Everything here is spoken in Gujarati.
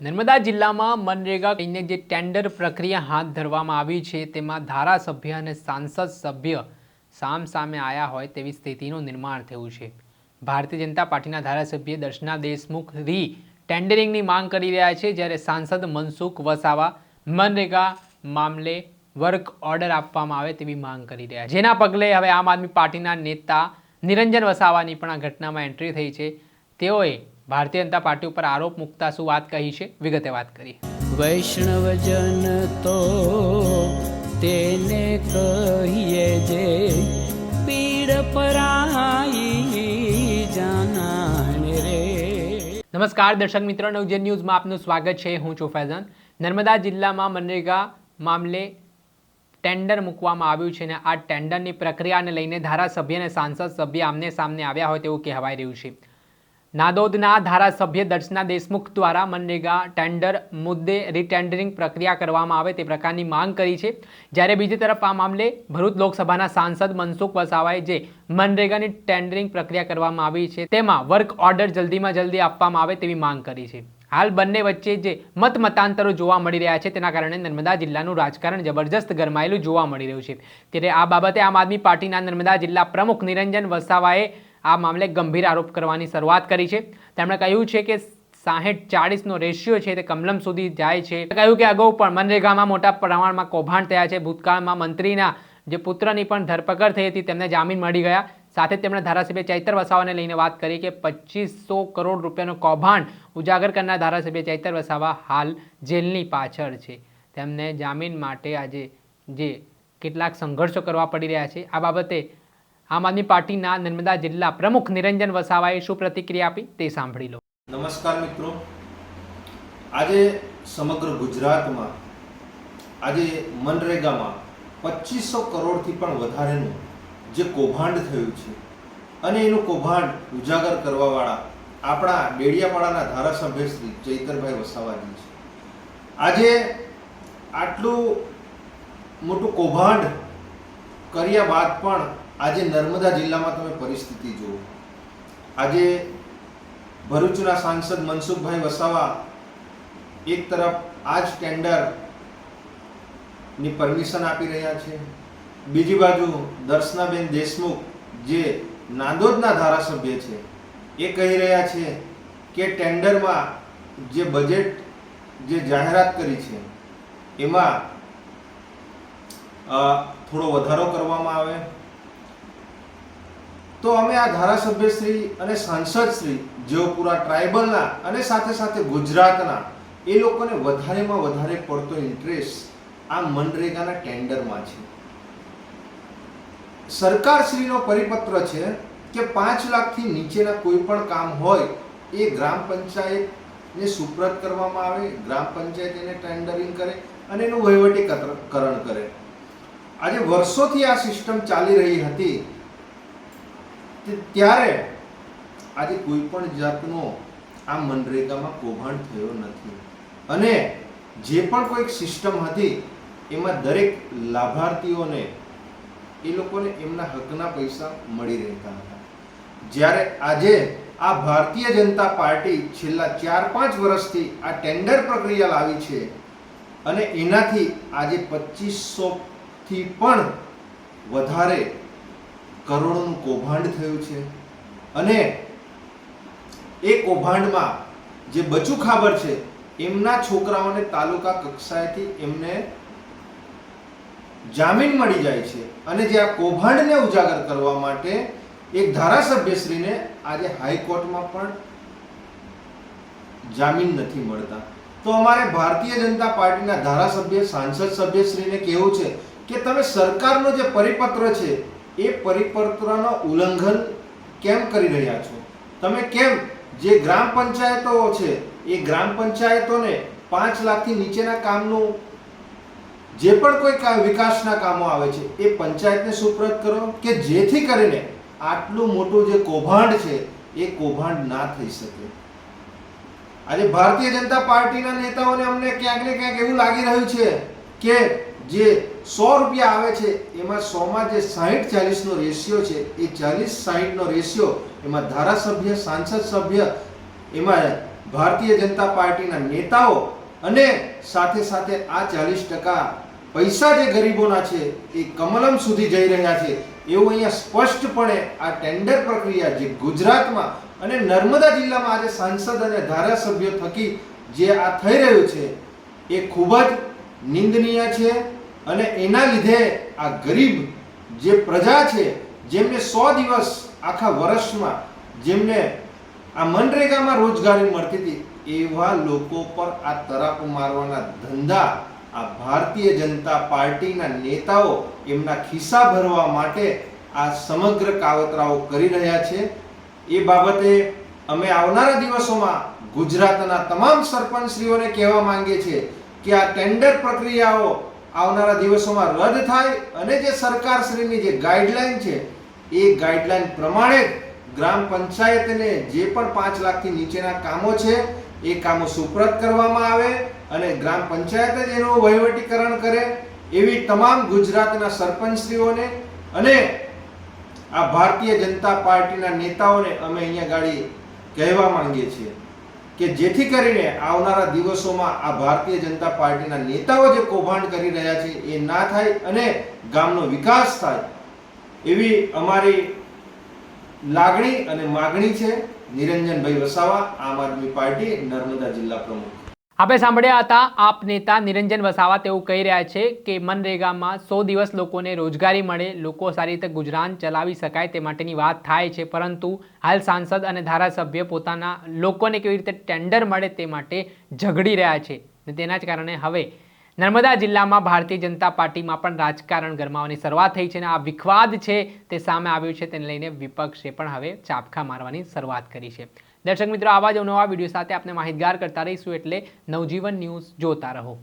નર્મદા જિલ્લામાં મનરેગા કહીને જે ટેન્ડર પ્રક્રિયા હાથ ધરવામાં આવી છે, તેમાં ધારાસભ્ય અને સાંસદ સભ્ય સામ સામે આયા હોય તેવી સ્થિતિનું નિર્માણ થયું છે. ભારતીય જનતા પાર્ટીના ધારાસભ્ય દર્શના દેશમુખ રી ટેન્ડરિંગની માંગ કરી રહ્યા છે, જ્યારે સાંસદ મનસુખ વસાવા મનરેગા મામલે વર્ક ઓર્ડર આપવામાં આવે તેવી માંગ કરી રહ્યા જેના પગલે હવે આમ આદમી પાર્ટીના નેતા નિરંજન વસાવાની પણ આ ઘટનામાં એન્ટ્રી થઈ છે. તેઓએ ભારતીય જનતા પાર્ટી ઉપર આરોપ મૂકતા શું વાત કહી છે? વિગતે વાત કરી વૈષ્ણવજન તો તેને કહીએ જે પીડ પરાઈ જાનાને રે. નમસ્કાર દર્શક મિત્રો નવજન ન્યૂઝમાં આપનું સ્વાગત છે. હું છું ફૈઝાન. નર્મદા જિલ્લામાં મનરેગા મામલે ટેન્ડર મૂકવામાં આવ્યું છે અને આ ટેન્ડરની પ્રક્રિયાને લઈને ધારાસભ્ય અને સાંસદ સભ્ય આમને સામને આવ્યા હોય તેવું કહેવાઈ રહ્યું છે. નાદોદના ધારાસભ્ય દર્શના દેશમુખ દ્વારા મનરેગા ટેન્ડર મુદ્દે રીટેન્ડરિંગ પ્રક્રિયા કરવામાં આવે તે પ્રકારની માંગ કરી છે. જ્યારે બીજી તરફ આ મામલે ભરૂચ લોકસભાના સાંસદ મનસુખ વસાવાએ જે મનરેગાની ટેન્ડરિંગ પ્રક્રિયા કરવામાં આવી છે તેમાં વર્ક ઓર્ડર જલ્દીમાં જલ્દી આપવામાં આવે તેવી માંગ કરી છે. હાલ બંને વચ્ચે જે મત મતાંતરો જોવા મળી રહ્યા છે તેના કારણે નર્મદા જિલ્લાનું રાજકારણ જબરજસ્ત ગરમાયેલું જોવા મળી રહ્યું છે. ત્યારે આ બાબતે આમ આદમી પાર્ટીના નર્મદા જિલ્લા પ્રમુખ નિરંજન વસાવાએ આ મામલે ગંભીર આરોપ કરવાની શરૂઆત કરી છે. તેમણે કહ્યું છે કે સાહીઠ ચાળીસનો રેશિયો છે તે કમલમ સુધી જાય છે. કહ્યું કે અગાઉ પણ મનરેગામાં મોટા પ્રમાણમાં કૌભાંડ થયા છે. ભૂતકાળમાં મંત્રીના જે પુત્રની પણ ધરપકડ થઈ હતી તેમને જામીન મળી ગયા. સાથે તેમણે ધારાસભ્ય ચૈતર વસાવાને લઈને વાત કરી કે પચીસો કરોડ રૂપિયાનું કૌભાંડ ઉજાગર કરનાર ધારાસભ્ય ચૈતર વસાવા હાલ જેલની પાછળ છે. તેમને જામીન માટે આજે જે કેટલાક સંઘર્ષો કરવા પડી રહ્યા છે, આ બાબતે આમ આદમી પાર્ટીના નર્મદા જિલ્લા પ્રમુખ નિરંજન વસાવાએ શું પ્રતિક્રિયા આપી તે સાંભળી લો. નમસ્કાર મિત્રો. આજે સમગ્ર ગુજરાતમાં, આજે મનરેગામાં પચીસો કરોડથી પણ વધારેનું જે કૌભાંડ થયું છે, અને એનું કૌભાંડ ઉજાગર કરવાવાળા આપણા ડેડિયાપાડાના ધારાસભ્ય શ્રી ચૈતરભાઈ વસાવાજી છે. આજે આટલું મોટું કૌભાંડ કર્યા બાદ પણ આજે નર્મદા જિલ્લામાં તમે પરિસ્થિતિ જુઓ. આજે ભરૂચના સાંસદ મનસુખભાઈ વસાવા એક તરફ આ જ ટેન્ડરની પરમિશન આપી રહ્યા છે. બીજી બાજુ દર્શનાબેન દેશમુખ જે નાંદોદના ધારાસભ્ય છે, એ કહી રહ્યા છે કે ટેન્ડરમાં જે બજેટ જે જાહેરાત કરી છે, એમાં થોડો વધારો કરવામાં આવે. તો અમે આ ધારાસભ્યશ્રી અને સાંસદશ્રી જેઓ પૂરા ટ્રાઇબલના અને સાથે સાથે ગુજરાતના એ લોકોને વધારેમાં વધારે પડતો ઇન્ટરેસ્ટ આ મનરેગાના ટેન્ડરમાં છે. સરકારશ્રીનો પરિપત્ર છે કે પાંચ લાખથી નીચેના કોઈ પણ કામ હોય એ ગ્રામ પંચાયતને સુપ્રત કરવામાં આવે, ગ્રામ પંચાયત એને ટેન્ડરિંગ કરે અને એનું વહીવટીકરણ કરે. આજે વર્ષોથી આ સિસ્ટમ ચાલી રહી હતી ત્યારે આજે કોઈ પણ જાતનો આ મનરેગામાં કૌભાંડ થયો નથી. અને જે પણ કોઈક સિસ્ટમ હતી, એમાં દરેક લાભાર્થીઓને એ લોકોને એમના હકના પૈસા મળી રહેતા હતા. જ્યારે આજે આ ભારતીય જનતા પાર્ટી છેલ્લા ચાર પાંચ વર્ષથી આ ટેન્ડર પ્રક્રિયા લાવી છે અને એનાથી આજે પચીસો થી પણ વધારે કરોડોનું કૌભાંડ થયું છે. અને એ કૌભાંડમાં જે બચુ ખાબર છે, એમના છોકરાઓને તાલુકા કક્ષાએથી એમને જામીન મળી જાય છે. અને જે આ કૌભાંડને ઉજાગર કરવા માટે એક ધારાસભ્યશ્રીને આજે હાઈકોર્ટમાં પણ જામીન નથી મળતા. તો અમારે ભારતીય જનતા પાર્ટીના ધારાસભ્ય, સાંસદ સભ્યશ્રીને કહેવું છે કે તમે સરકારનો જે પરિપત્ર છે એ પરિપત્રનો ઉલ્લંઘન કેમ કરી રહ્યા છો? તમે કેમ જે ગ્રામ પંચાયતો છે, એ ગ્રામ પંચાયતોને પાંચ લાખથી નીચેના કામનું જે પણ કોઈ કામ વિકાસના કામો આવે છે, એ પંચાયતને સુપ્રત કરો કે જેથી કરીને આટલું મોટું જે કૌભાંડ છે, એ કૌભાંડ ના થઈ શકે. આજે ભારતીય જનતા પાર્ટીના નેતાઓને અમને ક્યાંક ને ક્યાંક એવું લાગી રહ્યું છે કે જે સો રૂપિયા આવે છે, એમાં સોમાં જે સાહીઠ ચાલીસનો રેશિયો છે, એ ચાલીસ સાહીઠનો રેશિયો એમાં ધારાસભ્ય, સાંસદ સભ્ય, એમાં ભારતીય જનતા પાર્ટીના નેતાઓ અને સાથે સાથે આ ચાલીસ ટકા પૈસા જે ગરીબોના છે, એ કમલમ સુધી જઈ રહ્યા છે. એવું અહીંયા સ્પષ્ટપણે આ ટેન્ડર પ્રક્રિયા જે ગુજરાતમાં અને નર્મદા જિલ્લામાં આજે સાંસદ અને ધારાસભ્યો થકી જે આ થઈ રહ્યું છે, એ ખૂબ જ નિંદનીય છે. અને એના લીધે આ ગરીબ જે પ્રજા છે, જેમને સો દિવસ આખા વર્ષમાં જેમને આ મનરેગામાં રોજગારી મળતી હતી, એવા લોકો પર આ તરાપ મારવાના ધંધા આ ભારતીય જનતા પાર્ટીના નેતાઓ એમના ખિસ્સા ભરવા માટે આ સમગ્ર કાવતરાઓ કરી રહ્યા છે. એ બાબતે અમે આવનારા દિવસોમાં ગુજરાતના તમામ સરપંચશ્રીઓને કહેવા માંગીએ છીએ કે આ ટેન્ડર પ્રક્રિયાઓ આવનારા દિવસોમાં રદ થાય અને જે સરકારશ્રીની જે ગાઈડલાઈન છે, એ ગાઈડલાઈન પ્રમાણે ગ્રામ પંચાયતને જે પણ પાંચ લાખથી નીચેના કામો છે, એ કામો સુપ્રત કરવામાં આવે અને ગ્રામ પંચાયત જ એનું વહીવટીકરણ કરે એવી તમામ ગુજરાતના સરપંચશ્રીઓને અને આ ભારતીય જનતા પાર્ટીના નેતાઓને અમે અહીંયા ગાડી કહેવા માંગીએ છીએ. કે જેથી કરીને આવનારા દિવસોમાં આ ભારતીય જનતા પાર્ટીના નેતાઓ જે કૌભાંડ કરી રહ્યા છે, એ ના થાય અને ગામનો વિકાસ થાય, એવી અમારી લાગણી અને માગણી છે. નિરંજનભાઈ વસાવા, આમ આદમી પાર્ટી, નર્મદા જિલ્લા પ્રમુખ. આપણે સાંભળ્યા હતા આપ નેતા નિરંજન વસાવા તેવું કહી રહ્યા છે કે મનરેગામાં સો દિવસ લોકોને રોજગારી મળે, લોકો સારી રીતે ગુજરાન ચલાવી શકાય તે માટેની વાત થાય છે, પરંતુ હાલ સાંસદ અને ધારાસભ્ય પોતાના લોકોને કેવી રીતે ટેન્ડર મળે તે માટે ઝઘડી રહ્યા છે તેના જ કારણે હવે નર્મદા જિલ્લામાં ભારતીય જનતા પાર્ટીમાં પણ રાજકારણ ગરમાવાની શરૂઆત થઈ છે અને આ વિખવાદ છે તે સામે આવ્યું છે તેને લઈને વિપક્ષે પણ હવે ચાપખા મારવાની શરૂઆત કરી છે. દર્શક મિત્રો, આવા જ નવા વીડિયો સાથે આપણે માહિતગાર કરતા રહીશું એટલે નવજીવન ન્યૂઝ જોતા રહો.